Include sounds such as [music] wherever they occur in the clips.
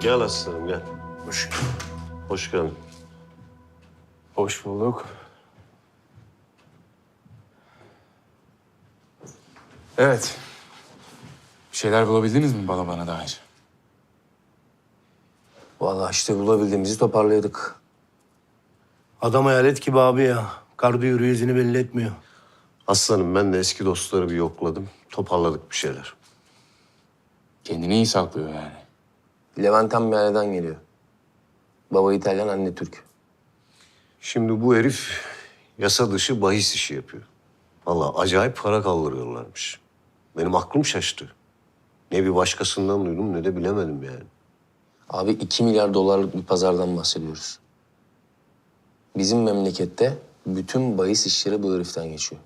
Gel aslanım gel. Hoş Hoş geldin. Hoş bulduk. Evet. Bir şeyler bulabildiniz mi Balaban'a dair? Vallahi işte bulabildiğimizi toparladık. Adam hayalet gibi abi ya. Kardı yürüyor izini belli etmiyor. Aslanım ben de eski dostları bir yokladım. Toparladık bir şeyler. Kendini iyi saklıyor yani. Levent Ammiyane'den geliyor. Baba İtalyan, anne Türk. Şimdi bu herif yasa dışı bahis işi yapıyor. Vallahi acayip para kaldırıyorlarmış. Benim aklım şaştı. Ne bir başkasından duydum ne de bilemedim yani. Abi 2 milyar dolarlık bir pazardan bahsediyoruz. Bizim memlekette bütün bahis işleri bu heriften geçiyor.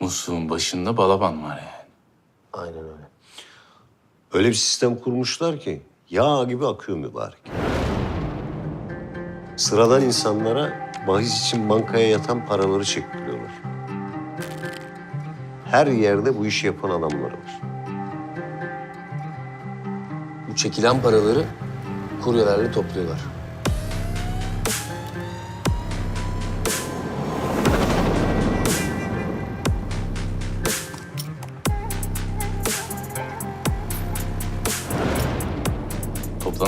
Musluğun başında Balaban var yani. Aynen öyle. Öyle bir sistem kurmuşlar ki yağ gibi akıyor mübarek. Sıradan insanlara bahis için bankaya yatan paraları çektiriyorlar. Her yerde bu işi yapan adamlar var. Bu çekilen paraları kuryelerle topluyorlar.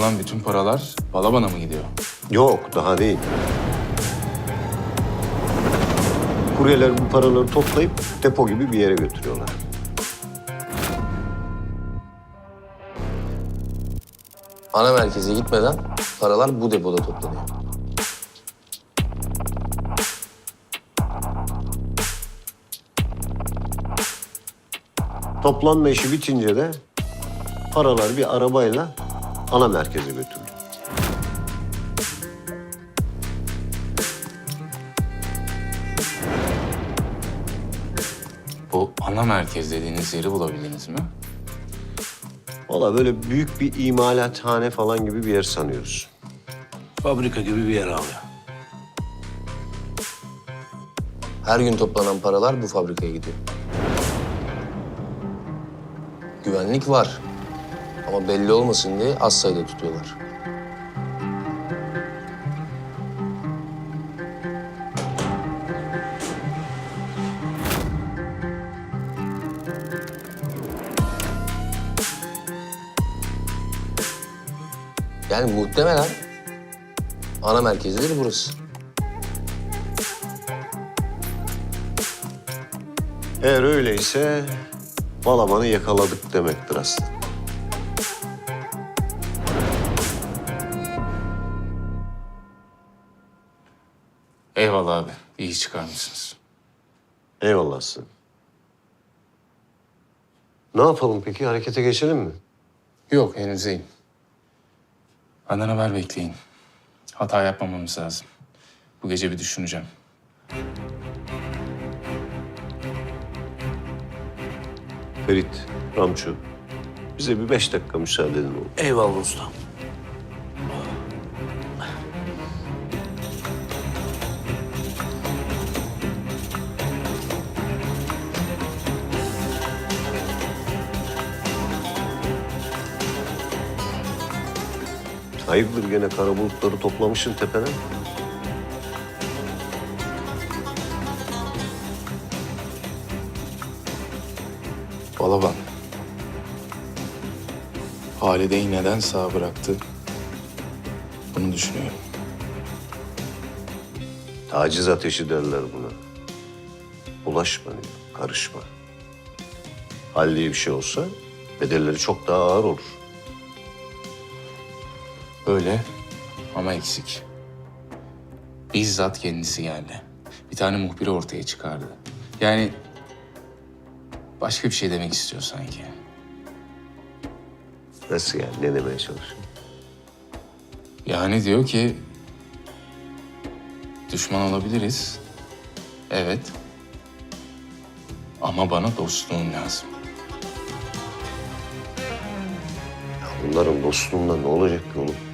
Toplanan bütün paralar Balaban'a mı gidiyor? Yok daha değil. Kuryeler bu paraları toplayıp depo gibi bir yere götürüyorlar. Ana merkeze gitmeden paralar bu depoda toplanıyor. Toplanma işi bitince de paralar bir arabayla ana merkeze götürülüyor. Bu ana merkez dediğiniz yeri bulabildiniz mi? Valla böyle büyük bir imalathane falan gibi bir yer sanıyoruz. Fabrika gibi bir yer abi. Her gün toplanan paralar bu fabrikaya gidiyor. Güvenlik var. Ama belli olmasın diye az sayıda tutuyorlar. Yani muhtemelen ana merkezleri burası. Eğer öyleyse Balaban'ı yakaladık demektir aslında. Eyvallah abi. İyi çıkarmışsınız. Eyvallah aslanım. Ne yapalım peki? Harekete geçelim mi? Yok henüz değil. Benden haber bekleyin. Hata yapmamamız lazım. Bu gece bir düşüneceğim. Ferit, Ramço. Bize bir beş dakika müsaade edin oğlum. Eyvallah usta. Hayırdır gene kara bulutları toplamışsın tepene? Balaban. Halide'yi neden sağ bıraktı? Bunu düşünüyorum. Taciz ateşi derler buna. Bulaşma diyor, karışma. Halliye bir şey olsa bedelleri çok daha ağır olur. Öyle ama eksik. Bizzat kendisi geldi. Bir tane muhbiri ortaya çıkardı. Yani başka bir şey demek istiyor sanki. Nasıl yani? Ne demeye çalışıyor? Yani diyor ki düşman olabiliriz. Evet. Ama bana dostluğun lazım. Ya bunların dostluğunda ne olacak ki oğlum?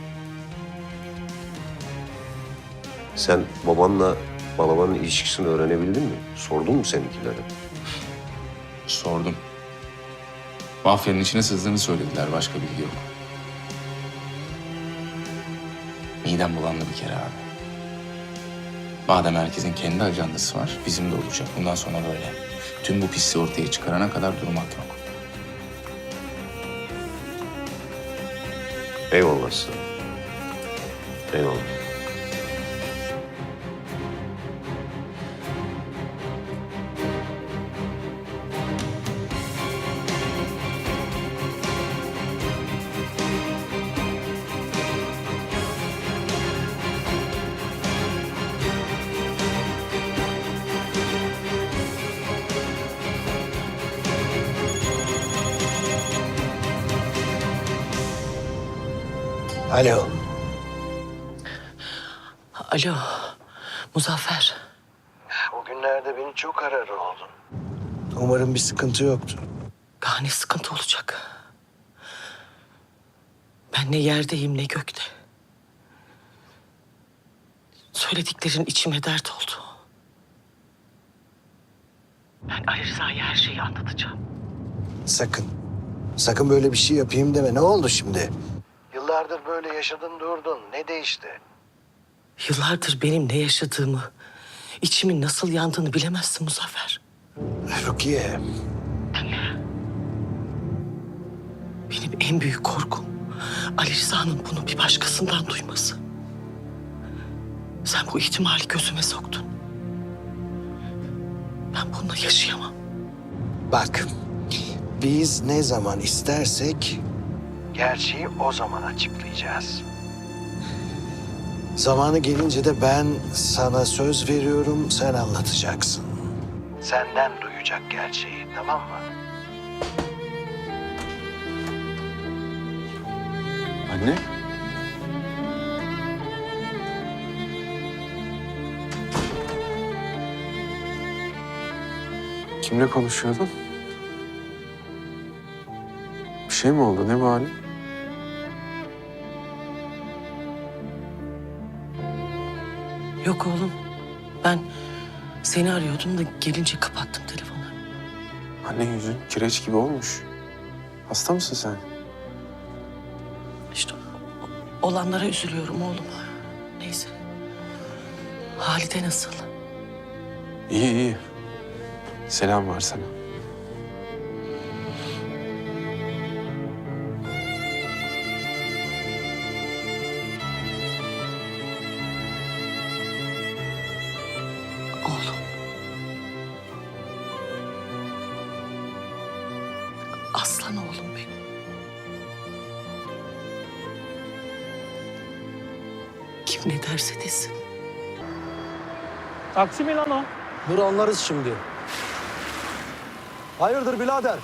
Sen babanla Balaban'ın ilişkisini öğrenebildin mi? Sordun mu seninkilere? Sordum. Mafyanın içine sızdığını söylediler. Başka bilgi yok. Midem bulandı bir kere abi. Madem herkesin kendi ajandası var, bizim de olacak. Bundan sonra böyle. Tüm bu pisliği ortaya çıkarana kadar durmak yok. Eyvallah sana. Eyvallah. Alo. Alo, Muzaffer. O günlerde beni çok arar oldun. Umarım bir sıkıntı yoktur. Daha ne sıkıntı olacak? Ben ne yerdeyim ne gökte. Söylediklerin içime dert oldu. Ben Ali Rıza'ya her şeyi anlatacağım. Sakın. Sakın böyle bir şey yapayım deme. Ne oldu şimdi? Yıllardır böyle yaşadın durdun. Ne değişti? Yıllardır benim ne yaşadığımı, içimin nasıl yandığını bilemezsin Muzaffer. Rukiye. Benim en büyük korkum Ali Rıza'nın bunu bir başkasından duyması. Sen bu ihtimali gözüme soktun. Ben bununla yaşayamam. Bak. Biz ne zaman istersek gerçeği o zaman açıklayacağız. Zamanı gelince de ben sana söz veriyorum, sen anlatacaksın. Senden duyacak gerçeği, tamam mı? Anne? Kimle konuşuyordun? Bir şey mi oldu? Ne bu halin? Yok oğlum. Ben seni arıyordum da gelince kapattım telefonu. Anne yüzün kireç gibi olmuş. Hasta mısın sen? İşte o- olanlara üzülüyorum oğlum. Neyse. Halide nasıl? İyi iyi. Selam var sana. Aslan oğlum benim. Kim ne derse desin. Taksi mi lan o? Dur anlarız şimdi. Hayırdır birader?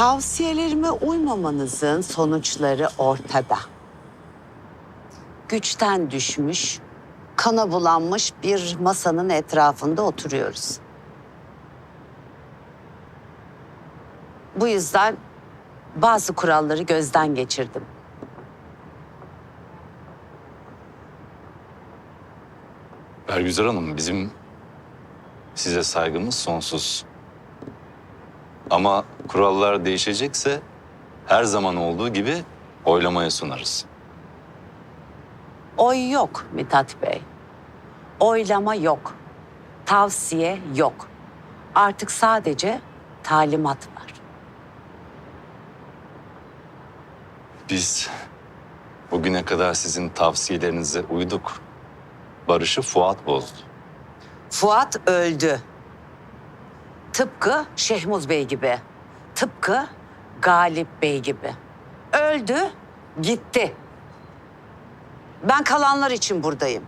Tavsiyelerime uymamanızın sonuçları ortada. Güçten düşmüş, kana bulanmış bir masanın etrafında oturuyoruz. Bu yüzden bazı kuralları gözden geçirdim. Bergüzar Hanım, bizim size saygımız sonsuz. Ama kurallar değişecekse her zaman olduğu gibi oylamaya sunarız. Oy yok Mithat Bey. Oylama yok. Tavsiye yok. Artık sadece talimat var. Biz Bugüne kadar sizin tavsiyelerinize uyduk. Barış'ı Fuat bozdu. Fuat öldü. Tıpkı Şehmuz Bey gibi. Tıpkı Galip Bey gibi. Öldü, gitti. Ben kalanlar için buradayım.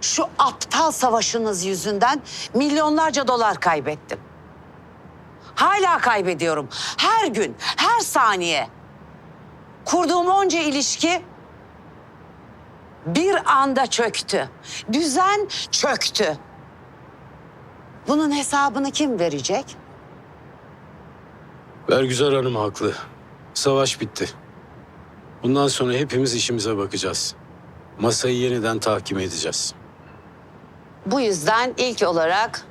Şu aptal savaşınız yüzünden milyonlarca dolar kaybettim. Hala kaybediyorum. Her gün, her saniye. Kurduğum onca ilişki bir anda çöktü. Düzen çöktü. Bunun hesabını kim verecek? Bergüzar Hanım haklı. Savaş bitti. Bundan sonra hepimiz işimize bakacağız. Masayı yeniden tahkim edeceğiz. Bu yüzden ilk olarak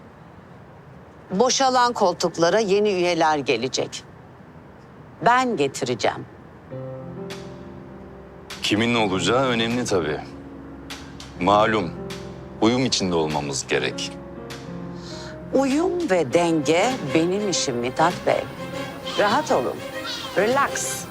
boşalan koltuklara yeni üyeler gelecek. Ben getireceğim. Kimin olacağı önemli tabii. Malum uyum içinde olmamız gerek. Uyum ve denge benim işim Mithat Bey. Rahat olun. Relax.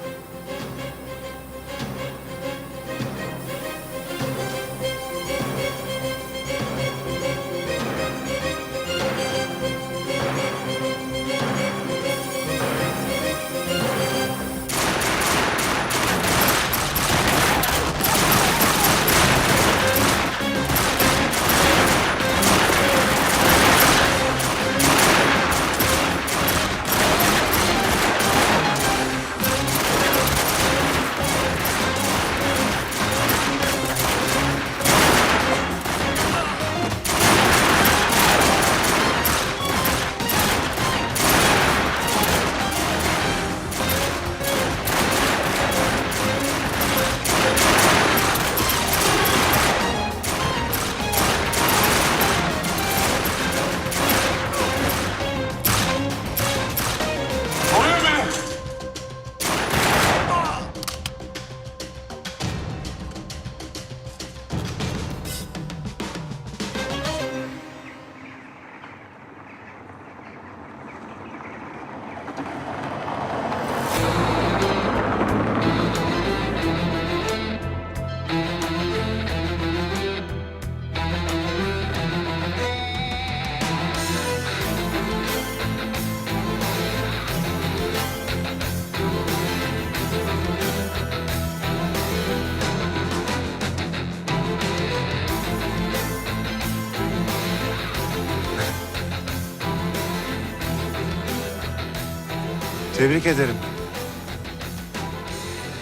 Tebrik ederim.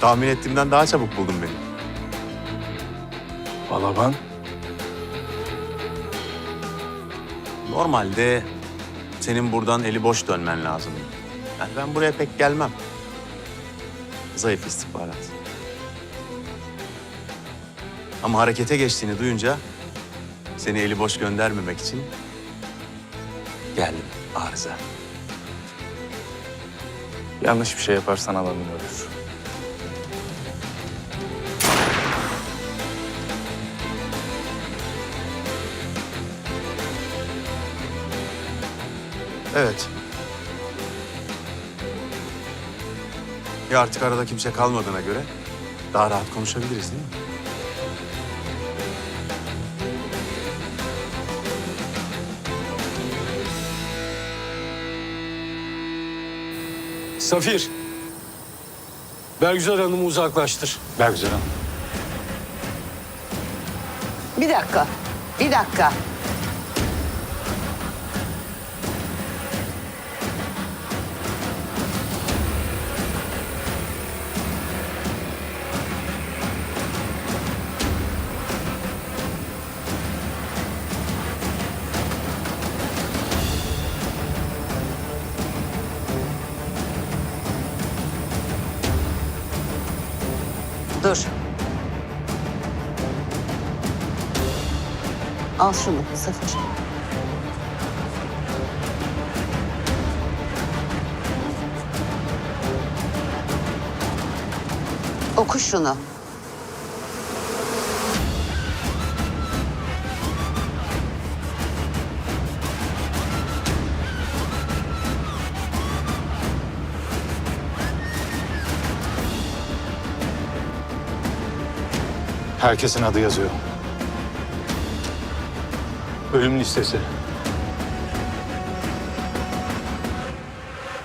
Tahmin ettiğimden daha çabuk buldun beni. Balaban, Normalde senin buradan eli boş dönmen lazım. Yani ben buraya pek gelmem. Zayıf istihbarat. Ama harekete geçtiğini duyunca seni eli boş göndermemek için geldim arıza. Yanlış bir şey yaparsan adamın ölür. Evet. Ya artık arada kimse kalmadığına göre daha rahat konuşabiliriz değil mi? Safir. Bergüzar Hanım'ı uzaklaştır. Bergüzar Hanım. Bir dakika. Bir dakika. Dur. Al şunu Zafer. Oku şunu. Herkesin adı yazıyor. Ölüm listesi.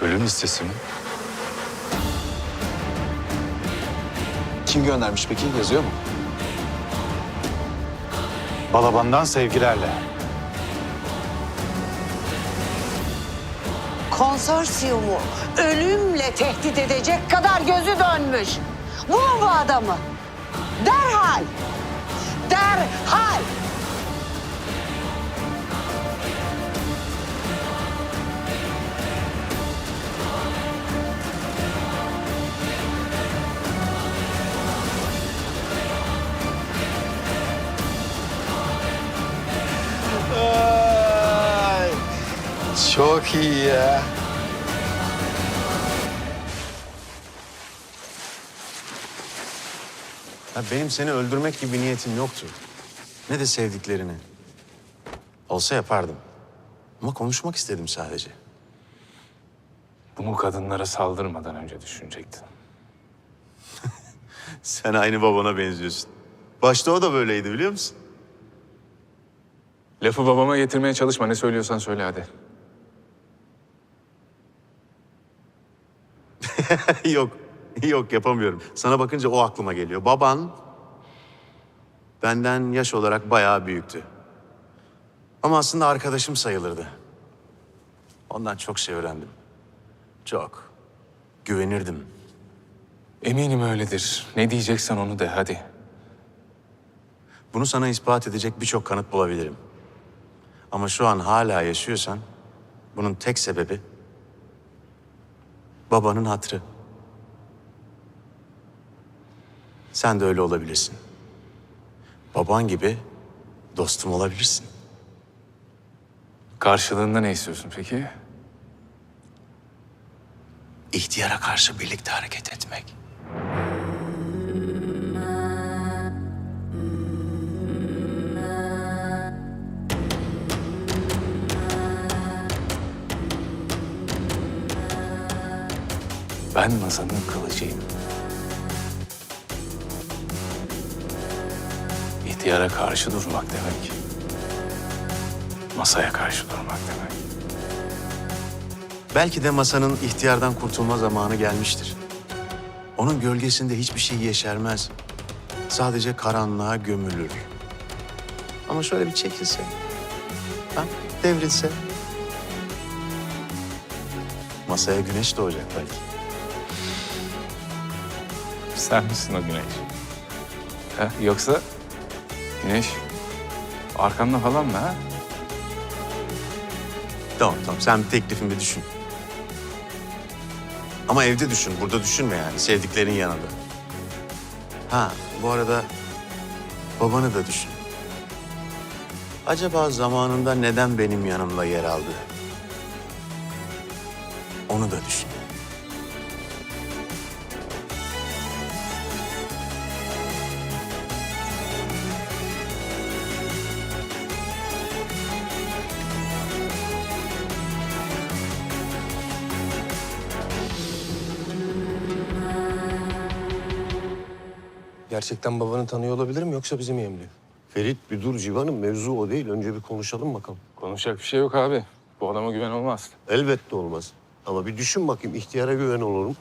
Ölüm listesi mi? Kim göndermiş peki? Yazıyor mu? Balaban'dan sevgilerle. Konsorsiyumu ölümle tehdit edecek kadar gözü dönmüş. Vurun bu adamı. Derhal. Derhal. Çok iyi ya. Ya benim seni öldürmek gibi bir niyetim yoktu. Ne de sevdiklerini. Olsa yapardım. Ama konuşmak istedim sadece. Bunu kadınlara saldırmadan önce düşünecektin. [laughs] Sen aynı babana benziyorsun. Başta o da böyleydi biliyor musun? Lafı babama getirmeye çalışma. Ne söylüyorsan söyle hadi. [laughs] yok. [laughs] Yok yapamıyorum. Sana bakınca o aklıma geliyor. Baban benden yaş olarak bayağı büyüktü. Ama aslında arkadaşım sayılırdı. Ondan çok şey öğrendim. Çok. Güvenirdim. Eminim öyledir. Ne diyeceksen onu de hadi. Bunu sana ispat edecek birçok kanıt bulabilirim. Ama şu an hala yaşıyorsan bunun tek sebebi babanın hatrı. Sen de öyle olabilirsin. Baban gibi dostum olabilirsin. Karşılığında ne istiyorsun peki? İhtiyara karşı birlikte hareket etmek. Ben masanın kılıcıyım. İhtiyara karşı durmak demek. Masaya karşı durmak demek. Belki de masanın ihtiyardan kurtulma zamanı gelmiştir. Onun gölgesinde hiçbir şey yeşermez. Sadece karanlığa gömülür. Ama şöyle bir çekilse, ha, devrilse. Masaya güneş doğacak belki. Sen misin o güneş? Ha? Yoksa güneş arkanda falan mı ha? Tamam tamam sen bir teklifimi düşün. Ama evde düşün, burada düşünme yani sevdiklerin yanında. Ha bu arada babanı da düşün. Acaba zamanında neden benim yanımda yer aldı? Onu da düşün. Gerçekten babanı tanıyor olabilirim yoksa bizi mi yemliyor? Ferit bir dur civanım mevzu o değil. Önce bir konuşalım bakalım. Konuşacak bir şey yok abi. Bu adama güven olmaz. Elbette olmaz. Ama bir düşün bakayım ihtiyara güven olurum.